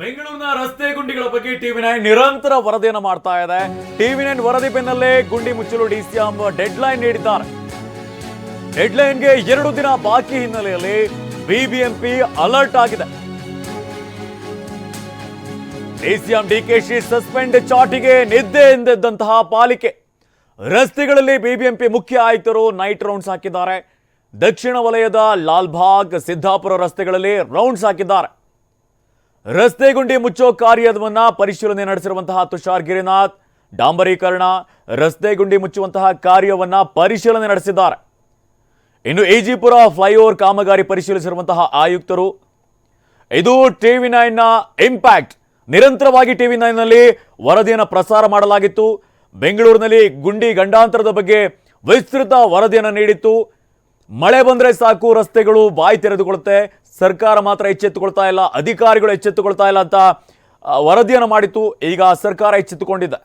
ಬೆಂಗಳೂರಿನ ರಸ್ತೆ ಗುಂಡಿಗಳ ಬಗ್ಗೆ ಟಿವಿ ನೈನ್ ನಿರಂತರ ವರದಿಯನ್ನು ಮಾಡ್ತಾ ಇದೆ. ಟಿವಿ ನೈನ್ ವರದಿ ಬೆನ್ನಲ್ಲೇ ಗುಂಡಿ ಮುಚ್ಚಲು ಡಿಸಿಎಂ ಡೆಡ್ ಲೈನ್ ನೀಡಿದ್ದಾರೆ. ಡೆಡ್ ಲೈನ್ಗೆ ಎರಡು ದಿನ ಬಾಕಿ ಹಿನ್ನೆಲೆಯಲ್ಲಿ ಬಿಬಿಎಂಪಿ ಅಲರ್ಟ್ ಆಗಿದೆ. ಡಿಸಿಎಂ ಡಿಕೆಶಿ ಸಸ್ಪೆಂಡ್ ಚಾಟಿಗೆ ನಿದ್ದೆ ಎಂದೆದ್ದಂತಹ ಪಾಲಿಕೆ. ರಸ್ತೆಗಳಲ್ಲಿ ಬಿಬಿಎಂಪಿ ಮುಖ್ಯ ಆಯುಕ್ತರು ನೈಟ್ ರೌಂಡ್ಸ್ ಹಾಕಿದ್ದಾರೆ. ದಕ್ಷಿಣ ವಲಯದ ಲಾಲ್ಬಾಗ್ ಸಿದ್ದಾಪುರ ರಸ್ತೆಗಳಲ್ಲಿ ರೌಂಡ್ಸ್ ಹಾಕಿದ್ದಾರೆ. ರಸ್ತೆ ಗುಂಡಿ ಮುಚ್ಚೋ ಕಾರ್ಯವನ್ನು ಪರಿಶೀಲನೆ ನಡೆಸಿರುವಂತಹ ತುಷಾರ್ ಗಿರಿನಾಥ್, ಡಾಂಬರೀಕರಣ ರಸ್ತೆ ಗುಂಡಿ ಮುಚ್ಚುವಂತಹ ಕಾರ್ಯವನ್ನ ಪರಿಶೀಲನೆ ನಡೆಸಿದ್ದಾರೆ. ಇನ್ನು ಎಜಿಪುರ ಫ್ಲೈಓವರ್ ಕಾಮಗಾರಿ ಪರಿಶೀಲಿಸಿರುವಂತಹ ಆಯುಕ್ತರು, ಇದು ಟಿವಿ ನೈನ್ನ ಇಂಪ್ಯಾಕ್ಟ್. ನಿರಂತರವಾಗಿ ಟಿವಿ ನೈನ್ನಲ್ಲಿ ವರದಿಯನ್ನು ಪ್ರಸಾರ ಮಾಡಲಾಗಿತ್ತು. ಬೆಂಗಳೂರಿನಲ್ಲಿ ಗುಂಡಿ ಗಂಡಾಂತರದ ಬಗ್ಗೆ ವಿಸ್ತೃತ ವರದಿಯನ್ನು ನೀಡಿತ್ತು. ಮಳೆ ಬಂದರೆ ಸಾಕು, ರಸ್ತೆಗಳು ಬಾಯಿ ತೆರೆದುಕೊಳ್ಳುತ್ತೆ. ಸರ್ಕಾರ ಮಾತ್ರ ಎಚ್ಚೆತ್ತುಕೊಳ್ತಾ ಇಲ್ಲ ಅಧಿಕಾರಿಗಳು ಎಚ್ಚೆತ್ತುಕೊಳ್ತಾ ಇಲ್ಲ ಅಂತ ವರದಿಯನ್ನು ಮಾಡಿತ್ತು. ಈಗ ಸರ್ಕಾರ ಎಚ್ಚೆತ್ತುಕೊಂಡಿದೆ.